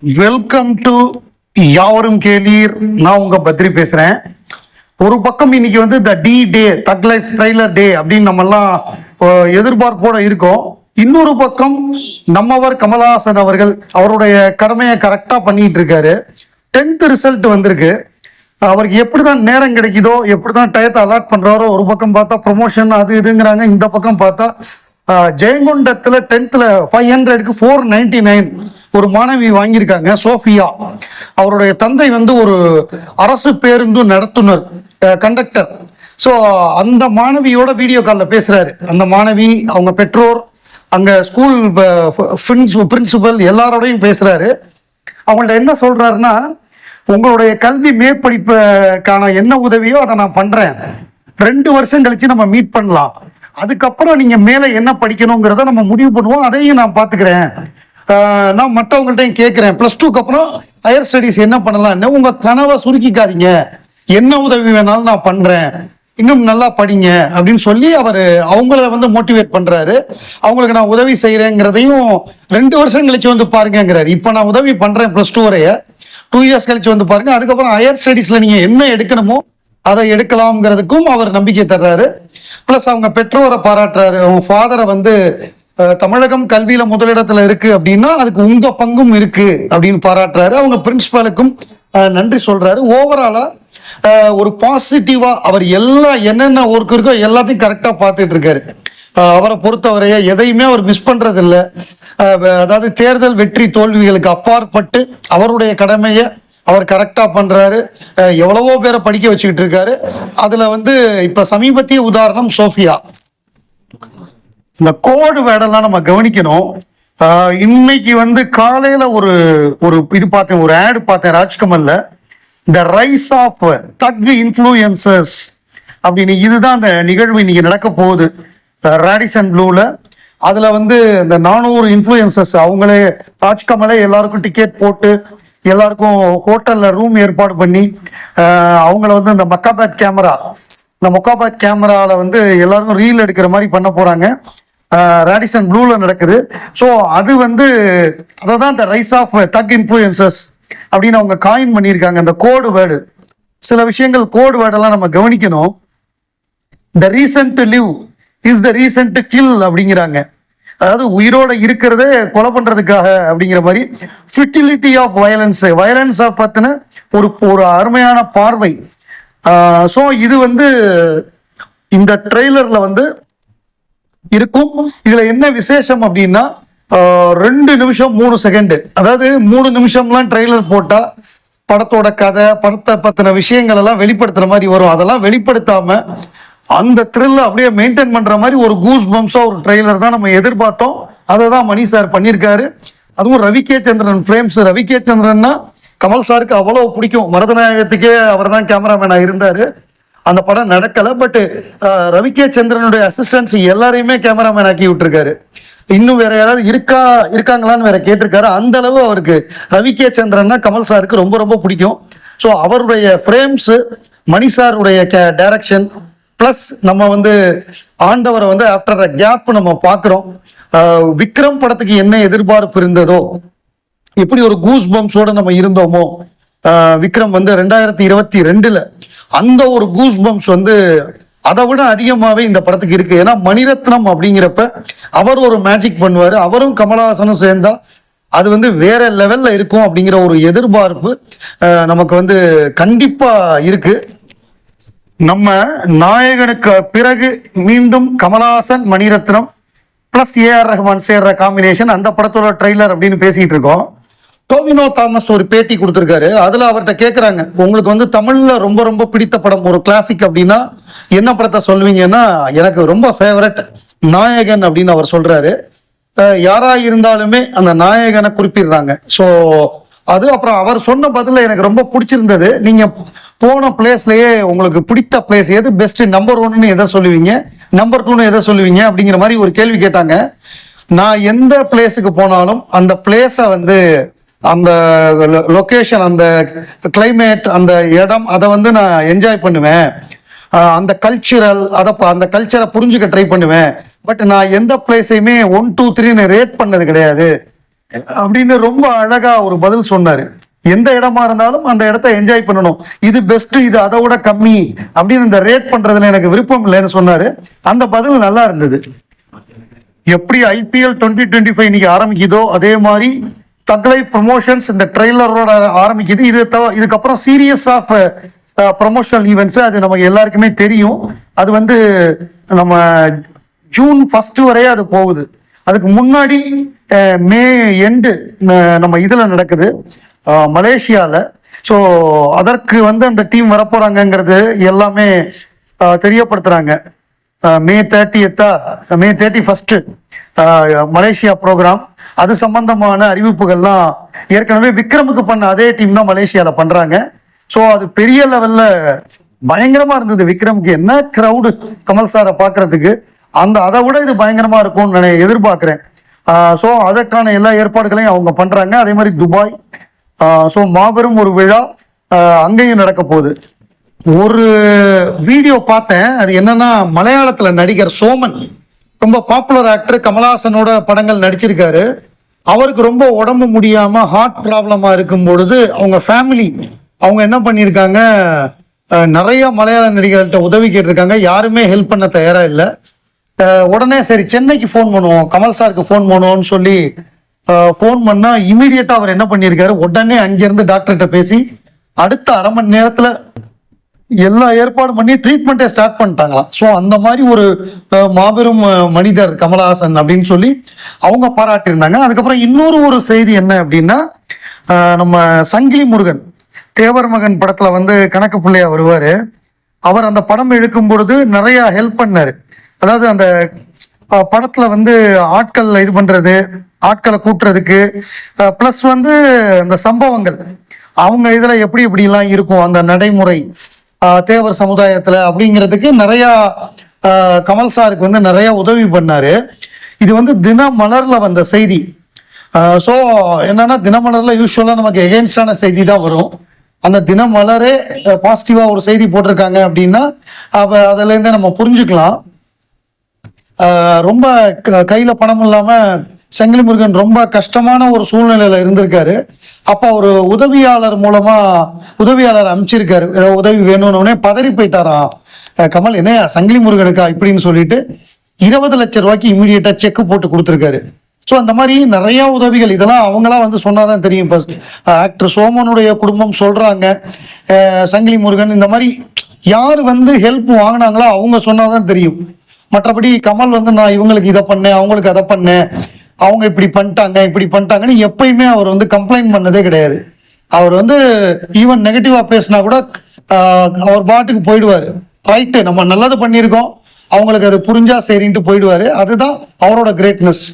Welcome to யாவரும் கேளீர். நான் உங்க பத்ரி பேசுறேன். ஒரு பக்கம் இன்னைக்கு வந்து the D day Thug Life trailer day அப்படின்னு நம்ம எல்லாம் எதிர்பார்ப்போட இருக்கோம். இன்னொரு பக்கம் நம்மவர் கமலஹாசன் அவர்கள் அவருடைய கடமையை கரெக்டாக பண்ணிட்டு இருக்காரு. டென்த் ரிசல்ட் வந்திருக்கு. அவருக்கு எப்படி தான் நேரம் கிடைக்குதோ எப்படி தான் டயத்தை அலாட் பண்ணுறாரோ ஒரு பக்கம் பார்த்தா ப்ரொமோஷன் அது இதுங்கிறாங்க இந்த பக்கம் பார்த்தா ஜெயங்கொண்டத்தில் டென்த்தில் ஃபைவ் ஹண்ட்ரடுக்கு ஃபோர் நைன்டி நைன் ஒரு மாணவி வாங்கியிருக்காங்க சோஃபியா. அவருடைய தந்தை வந்து ஒரு அரசு பேருந்து நடத்துனர் கண்டக்டர் ஸோ அந்த மாணவியோட வீடியோ காலில் பேசுகிறாரு அந்த மாணவி அவங்க பெற்றோர் அங்கே ஸ்கூல் பிரின்சிபல் எல்லாரோடையும் பேசுகிறாரு அவங்கள்ட்ட என்ன சொல்றாருன்னா உங்களுடைய கல்வி மேற்படிப்புக்கான என்ன உதவியோ அதை நான் பண்றேன். ரெண்டு வருஷம் கழிச்சு நம்ம மீட் பண்ணலாம். அதுக்கப்புறம் நீங்க மேலே என்ன படிக்கணுங்கிறத நம்ம முடிவு பண்ணுவோம். அதையும் நான் பார்த்துக்கிறேன். நான் மற்றவங்கள்ட்டையும் கேட்குறேன். ப்ளஸ் டூக்கு அப்புறம் ஹையர் ஸ்டடீஸ் என்ன பண்ணலாம்னு உங்க கனவை சுருக்கிக்காதீங்க. என்ன உதவி வேணாலும் நான் பண்றேன். இன்னும் நல்லா படிங்க அப்படின்னு சொல்லி அவர் அவங்கள வந்து மோட்டிவேட் பண்றாரு. அவங்களுக்கு நான் உதவி செய்யறேங்கிறதையும் ரெண்டு வருஷம் கழிச்சு வந்து பாருங்கிறாரு இப்போ நான் உதவி பண்றேன் ப்ளஸ் டூ வரைய. டூ இயர்ஸ் கழிச்சு வந்து பாருங்க. அதுக்கப்புறம் ஹையர் ஸ்டடீஸ்ல நீங்க என்ன எடுக்கணுமோ அதை எடுக்கலாம்ங்கிறதுக்கும் அவர் நம்பிக்கை தர்றாரு. ப்ளஸ் அவங்க பெற்றோரை பாராட்டுறாரு. அவங்க ஃபாதரை வந்து தமிழகம் கல்வியில முதலிடத்துல இருக்கு அப்படின்னா அதுக்கு உங்க பங்கும் இருக்கு அப்படின்னு பாராட்டுறாரு. அவங்க பிரின்சிபாலுக்கும் நன்றி சொல்றாரு. ஓவராலா ஒரு பாசிட்டிவா அவர் எல்லா என்னென்ன ஒர்க் இருக்கோ எல்லாத்தையும் கரெக்டா பார்த்துட்டு இருக்காரு. அவரை பொறுத்தவரைய எதையுமே அவர் மிஸ் பண்ணுறதில்ல அதாவது தேர்தல் வெற்றி தோல்விகளுக்கு அப்பாற்பட்டு அவருடைய கடமையை அவர் கரெக்டாக பண்றாரு. எவ்வளவோ பேரை படிக்க வச்சுக்கிட்டு இருக்காரு. அதில் வந்து இப்போ சமீபத்திய உதாரணம் சோஃபியா. இந்த கோடு வேடெல்லாம் நம்ம கவனிக்கணும். ஆஹ் இன்னைக்கு வந்து காலையில் ஒரு ஒரு இது பார்த்தேன் ஒரு ஆடு பார்த்தேன் ராஜ்கமல்ல. The rise of Thug influencers அப்படின்னு இதுதான் அந்த நிகழ்வு இன்னைக்கு நடக்க போகுது. ராடிசன் ப்ளூவில் அதில் வந்து இந்த நானூறு இன்ஃப்ளூயன்சஸ் அவங்களே ராஜ்கமலே எல்லாருக்கும் டிக்கெட் போட்டு எல்லாருக்கும் ஹோட்டலில் ரூம் ஏற்பாடு பண்ணி அவங்கள வந்து இந்த மக்காபேட் கேமரா இந்த மொக்காபேட் கேமராவில் வந்து எல்லாருக்கும் ரீல் எடுக்கிற மாதிரி பண்ண போகிறாங்க ராடிசன் ப்ளூவில் நடக்குது. ஸோ அது வந்து அதை தான் இந்த ரைஸ் ஆஃப் தக் இன்ஃப்ளூயன்சஸ் அப்படின்னு அவங்க காயின் பண்ணியிருக்காங்க. அந்த கோடு வேர்டு சில விஷயங்கள் கோடு வேர்டெல்லாம் நம்ம கவனிக்கணும். The reason to live is the reason to kill அப்படிங்கிறாங்க. அதாவது உயிரோட இருக்கிறதே கொலை பண்றதுக்காக அப்படிங்கிற மாதிரி ஃபிட்டிலிட்டி ஆஃப் வயலன்ஸ் ஆஃப் பற்றின ஒரு ஒரு அருமையான பார்வை. ஸோ இது வந்து இந்த ட்ரெய்லர்ல வந்து இருக்கும். இதுல என்ன விசேஷம் அப்படின்னா ரெண்டு நிமிஷம் மூணு செகண்டு அதாவது மூணு நிமிஷம்லாம் ட்ரெய்லர் போட்டா படத்தோட கதை படத்தை பத்தின விஷயங்கள் எல்லாம் வெளிப்படுத்துற மாதிரி வரும். அதெல்லாம் வெளிப்படுத்தாம அந்த த்ரில் அப்படியே மெயின்டைன் பண்ணுற மாதிரி ஒரு கூஸ் பம்ஸா ஒரு ட்ரெய்லர் தான் நம்ம எதிர்பார்த்தோம். அதை தான் மணி சார் பண்ணியிருக்காரு. அதுவும் Ravi K Chandran frames Ravi K சந்திரன்னா Kamal சாருக்கு அவ்வளோ பிடிக்கும். மருதநாயகத்துக்கே அவர் தான் கேமராமேனாக இருந்தார். அந்த படம் நடக்கலை பட்டு ரவி கே சந்திரனுடைய அசிஸ்டன்ஸ் எல்லாரையுமே கேமராமேன் ஆக்கி விட்டுருக்காரு. இன்னும் வேற யாராவது இருக்கா இருக்காங்களான்னு வேற கேட்டிருக்காரு. அந்த அளவு அவருக்கு ரவி கே சந்திரன்னா கமல் சாருக்கு ரொம்ப ரொம்ப பிடிக்கும். ஸோ அவருடைய ஃப்ரேம்ஸு மணி சாருடைய டைரக்ஷன் ப்ளஸ் நம்ம வந்து ஆண்டவரை வந்து ஆஃப்டர் அ கேப் நம்ம பார்க்குறோம். விக்ரம் படத்துக்கு என்ன எதிர்பார்ப்பு இருந்ததோ எப்படி ஒரு கூஸ் பம்ப்ஸோட நம்ம இருந்தோமோ விக்ரம் வந்து ரெண்டாயிரத்தி இருபத்தி ரெண்டுல அந்த ஒரு கூஸ் பம்ப்ஸ் வந்து அதை விட அதிகமாகவே இந்த படத்துக்கு இருக்கு. ஏன்னா மணிரத்னம் அப்படிங்கிறப்ப அவர் ஒரு மேஜிக் பண்ணுவார். அவரும் கமலஹாசனும் சேர்ந்தா அது வந்து வேற லெவல்ல இருக்கும் அப்படிங்கிற ஒரு எதிர்பார்ப்பு நமக்கு வந்து கண்டிப்பா இருக்கு. நம்ம நாயகனுக்கு பிறகு மீண்டும் Kamalahasan Maniratnam plus A R Rahman சேர்ற காம்பினேஷன் அந்த படத்தோட ட்ரெய்லர் அப்படின்னு பேசிட்டு இருக்கோம். டோவினோ தாமஸ் ஒரு பேட்டி கொடுத்துருக்காரு. அதுல அவர்கிட்ட கேட்குறாங்க உங்களுக்கு வந்து தமிழ்ல ரொம்ப ரொம்ப பிடித்த படம் ஒரு கிளாசிக் அப்படின்னா என்ன படத்தை சொல்லுவீங்கன்னா எனக்கு ரொம்ப ஃபேவரட் நாயகன் அப்படின்னு அவர் சொல்றாரு. யாராக யாரா இருந்தாலுமே அந்த நாயகனை குறிப்பிடுறாங்க. ஸோ அது அப்புறம் அவர் சொன்ன பதில எனக்கு ரொம்ப பிடிச்சிருந்தது. நீங்க போன பிளேஸ்லயே உங்களுக்கு பிடித்த பிளேஸ் எது? பெஸ்ட் நம்பர் ஒன்னு எதை சொல்லுவீங்க? நம்பர் டூன்னு எதை சொல்லுவீங்க? அப்படிங்கிற மாதிரி ஒரு கேள்வி கேட்டாங்க. நான் எந்த பிளேஸுக்கு போனாலும் அந்த பிளேஸை வந்து அந்த லொக்கேஷன் அந்த கிளைமேட் அந்த இடம் அதை வந்து நான் என்ஜாய் பண்ணுவேன். அந்த கல்ச்சுரல் அதை ப- அந்த கல்ச்சரை புரிஞ்சுக்க ட்ரை பண்ணுவேன். பட் நான் எந்த பிளேஸையுமே ஒன் டூ த்ரீன்னு ரேட் பண்ணது கிடையாது. அப்படின்னு ரொம்ப அழகா ஒரு பதில் சொன்னாரு. எந்த இடமா இருந்தாலும் அந்த இடத்த என்ஜாய் பண்ணணும். இது பெஸ்ட் இது அதை விட கம்மி அப்படின்னு இந்த ரேட் பண்றதுல எனக்கு விருப்பம் இல்லைன்னு சொன்னாரு. அந்த பதில் நல்லா இருந்தது. எப்படி ஐபிஎல் டுவெண்ட்டி டுவெண்ட்டி ஃபைவ் இன்னைக்கு ஆரம்பிக்குதோ அதே மாதிரி தக்லை ப்ரொமோஷன்ஸ் இந்த ட்ரெய்லரோட ஆரம்பிக்குது. இது தவ- இதுக்கப்புறம் சீரியஸ் ஆஃப் ப்ரொமோஷனல் ஈவெண்ட்ஸ் அது நமக்கு எல்லாருக்குமே தெரியும். அது வந்து நம்ம ஜூன் ஃபர்ஸ்ட் வரையே அது போகுது. அதுக்கு முன்னாடி மே எண்டு நம்ம இதில் நடக்குது. மலேசியாவில் ஸோ அதற்கு வந்து அந்த டீம் வரப்போகிறாங்கங்கிறது எல்லாமே தெரியப்படுத்துகிறாங்க May thirty எத்தா May thirty first Malaysia program அது சம்பந்தமான அறிவிப்புகள்லாம் ஏற்கனவே விக்ரமுக்கு பண்ண அதே டீம் தான் மலேசியாவில் பண்ணுறாங்க ஸோ அது பெரிய லெவலில் பயங்கரமாக இருந்தது விக்ரமுக்கு. என்ன க்ரௌடு கமல் சாரை பார்க்குறதுக்கு அந்த அதை விட இது பயங்கரமாக இருக்கும்னு நான் எதிர்பார்க்குறேன். ஸோ அதற்கான எல்லா ஏற்பாடுகளையும் அவங்க பண்ணுறாங்க அதே மாதிரி துபாய் ஸோ மாபெரும் ஒரு விழா அங்கேயும் நடக்க போகுது. ஒரு வீடியோ பார்த்தேன். அது என்னன்னா மலையாளத்தில் நடிகர் சோமன் ரொம்ப பாப்புலர் ஆக்டர் கமலஹாசனோட படங்கள் நடிச்சிருக்காரு. அவருக்கு ரொம்ப உடம்பு முடியாமல் ஹார்ட் ப்ராப்ளமாக இருக்கும் பொழுது அவங்க ஃபேமிலி அவங்க என்ன பண்ணியிருக்காங்க நிறைய மலையாள நடிகர்கள்ட்ட உதவி கேட்டிருக்காங்க. யாருமே ஹெல்ப் பண்ண தயாராக இல்லை. உடனே சரி சென்னைக்கு ஃபோன் பண்ணுவோம். கமல் சாருக்கு ஃபோன் பண்ணுவோம்னு சொல்லி ஃபோன் பண்ணால் இமீடியட்டாக அவர் என்ன பண்ணியிருக்காரு? உடனே அங்கேருந்து டாக்டர்கிட்ட பேசி அடுத்த அரை மணி நேரத்தில் எல்லா ஏற்பாடும் பண்ணி ட்ரீட்மெண்ட்டை ஸ்டார்ட் பண்ணிட்டாங்களாம். ஸோ அந்த மாதிரி ஒரு மாபெரும் மனிதர் கமலஹாசன் அப்படின்னு சொல்லி அவங்க பாராட்டியிருந்தாங்க. அதுக்கப்புறம் இன்னொரு ஒரு செய்தி என்ன அப்படின்னா நம்ம சங்கிலி முருகன் தேவர் மகன் படத்தில் வந்து கணக்கு பிள்ளையா வருவார். அவர் அந்த படம் எடுக்கும் பொழுது நிறையா ஹெல்ப் பண்ணார். அதாவது அந்த படத்துல வந்து ஆட்கள் இது பண்றது ஆட்களை கூட்டுறதுக்கு ப்ளஸ் வந்து அந்த சம்பவங்கள். அவங்க இதுல எப்படி எப்படிலாம் இருக்கும் அந்த நடைமுறை தேவர் சமுதாயத்துல அப்படிங்கிறதுக்கு நிறைய கமல் சாருக்கு வந்து நிறைய உதவி பண்ணாரு. இது வந்து தினமலர்ல வந்த செய்தி. ஸோ என்னன்னா தினமலர்ல யூஸ்வலாக நமக்கு எகென்ஸ்டான செய்தி தான் வரும். அந்த தினமலரே பாசிட்டிவா ஒரு செய்தி போட்டிருக்காங்க அப்படின்னா அப்ப அதுல இருந்தே நம்ம புரிஞ்சுக்கலாம். ரொம்ப க- பணம் இல்லாமல் செங்கிலி முருகன் ரொம்ப கஷ்டமான ஒரு சூழ்நிலையில் இருந்திருக்காரு. அப்போ ஒரு உதவியாளர் மூலமாக உதவியாளர் அனுப்பிச்சிருக்காரு ஏதோ உதவி வேணும்னு பதறி போயிட்டாராம் கமல் என்ன சங்கிலி முருகனுக்கா இப்படின்னு சொல்லிட்டு இருபது லட்ச ரூபாய்க்கு இமீடியட்டா செக் போட்டு கொடுத்துருக்காரு. ஸோ அந்த மாதிரி நிறையா உதவிகள் இதெல்லாம் அவங்களாம் வந்து சொன்னால் தான் தெரியும் இப்போ ஆக்டர் சோமனுடைய குடும்பம் சொல்கிறாங்க சங்கிலி முருகன் இந்த மாதிரி யார் வந்து ஹெல்ப் வாங்கினாங்களோ அவங்க சொன்னால் தான் தெரியும். மற்றபடி கமல் வந்து நான் இவங்களுக்கு இதை பண்ணேன் அவங்களுக்கு அதை பண்ணேன் அவங்க இப்படி பண்ணிட்டாங்க இப்படி பண்ணிட்டாங்கன்னு எப்பயுமே அவர் வந்து கம்ப்ளைண்ட் பண்ணதே கிடையாது. அவர் வந்து ஈவன் நெகட்டிவா பேசினா கூட அவர் பாட்டுக்கு போயிடுவாரு. ரைட்டு நம்ம நல்லது பண்ணியிருக்கோம் அவங்களுக்கு அது புரிஞ்சா சரின்ட்டு போயிடுவாரு. அதுதான் அவரோட கிரேட்னஸ்